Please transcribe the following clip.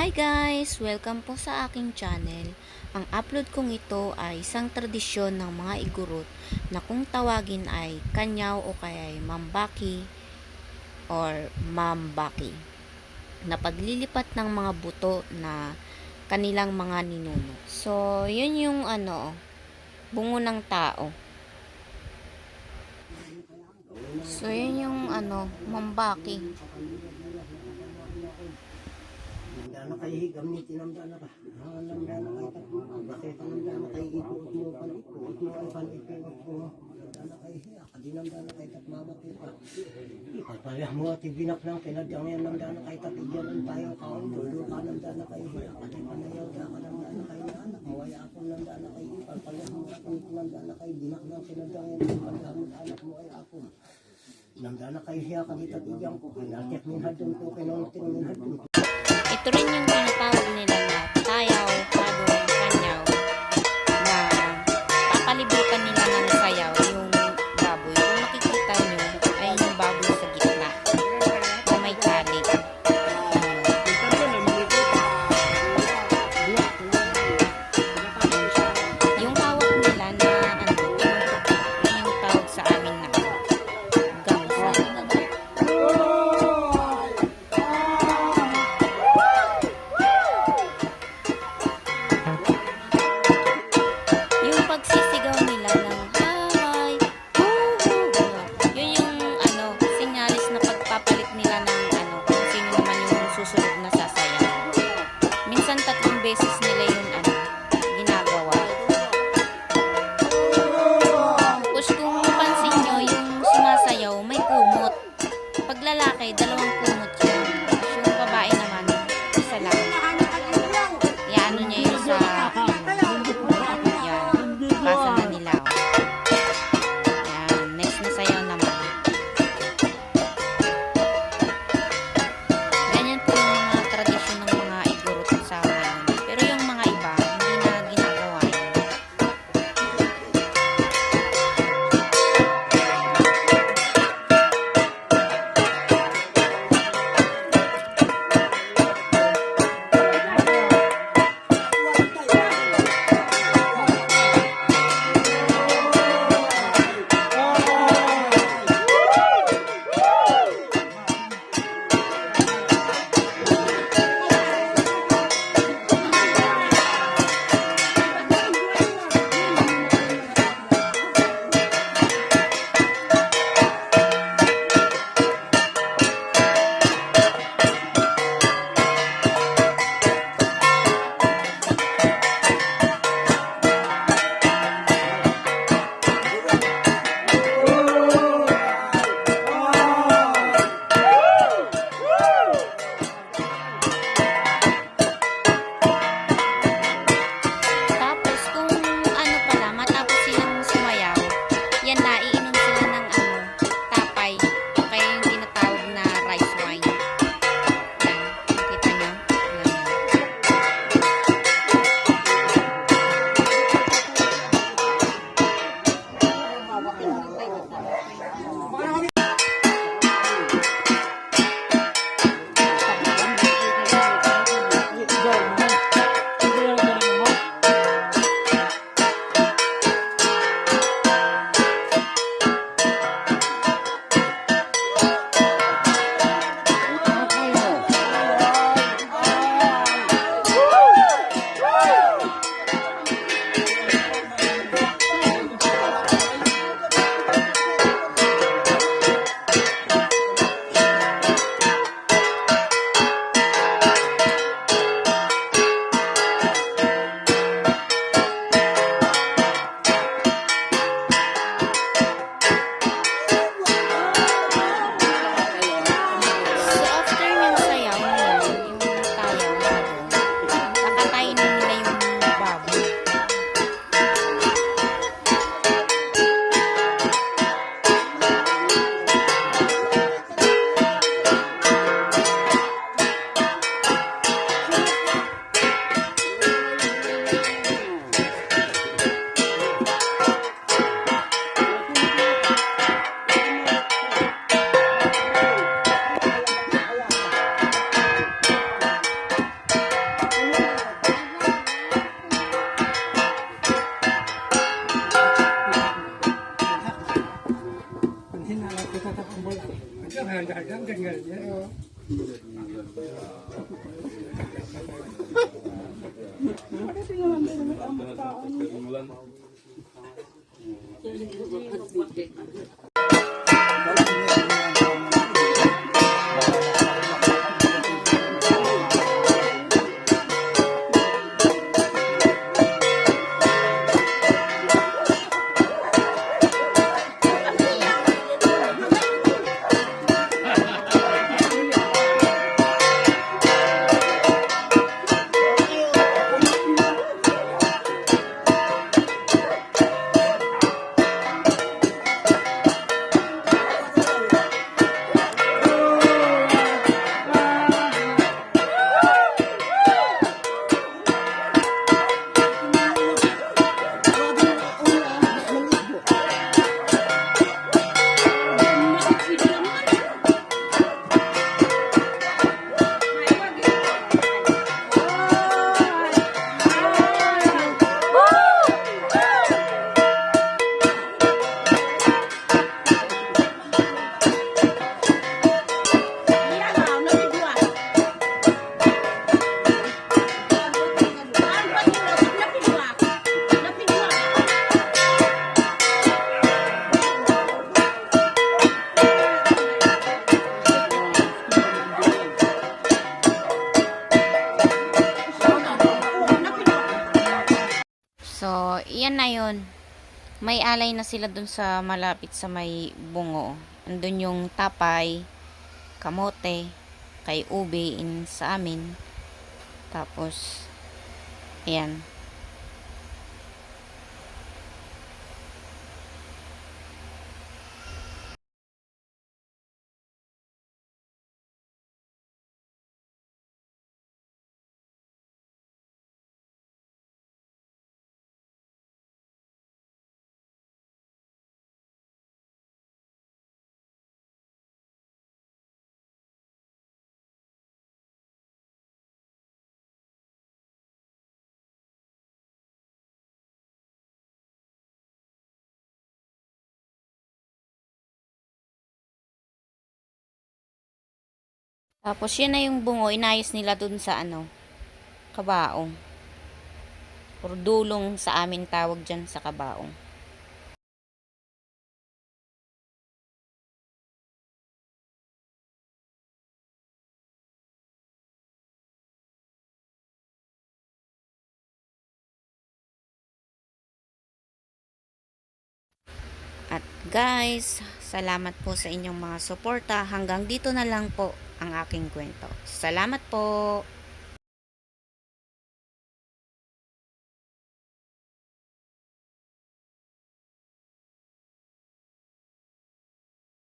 Hi guys! Welcome po sa aking channel. Ang upload kong ito ay isang tradisyon ng mga igurot na kung tawagin ay kanyaw o kaya ay mambaki or mambaki na paglilipat ng mga buto na kanilang mga ninuno. So, yun yung ano, bungo ng tao. So, yun yung ano, mambaki. Nandana kay higam ni tinamdana ka. Ah, nandana kay tatmo. Bakit nandana kay ikuot mo pan ikuot mo ay pan ikuot mo. Nandana kay hiya. Kadi nandana kay tatmama kita. Ipapayah mo at ibinak ng kinadyang yan nandana kay tatigyan ang tayo kaon. Dulo ka nandana kay hiya. Kadi panayaw ka ka nandana kay anak. Mawaya ako nandana kay ipapayah mo at nandana kay binak ng kinadyang yan. Ipapayah mo anak mo ay ako. Nandana kay hiya kadi tatigyan ko. Kinatyat min hadon ko kinonting min hadon. Ito тренинг bulan iyan na yun. May alay na sila dun sa malapit sa may bungo. Andun yung tapay, kamote, kay ube in sa amin. Tapos, ayan. Tapos, yun na yung bungo, inayos nila dun sa ano, kabaong. Or dulong sa amin tawag dyan sa kabaong. At guys, salamat po sa inyong mga suporta. Hanggang dito na lang po ang aking kwento. Salamat po!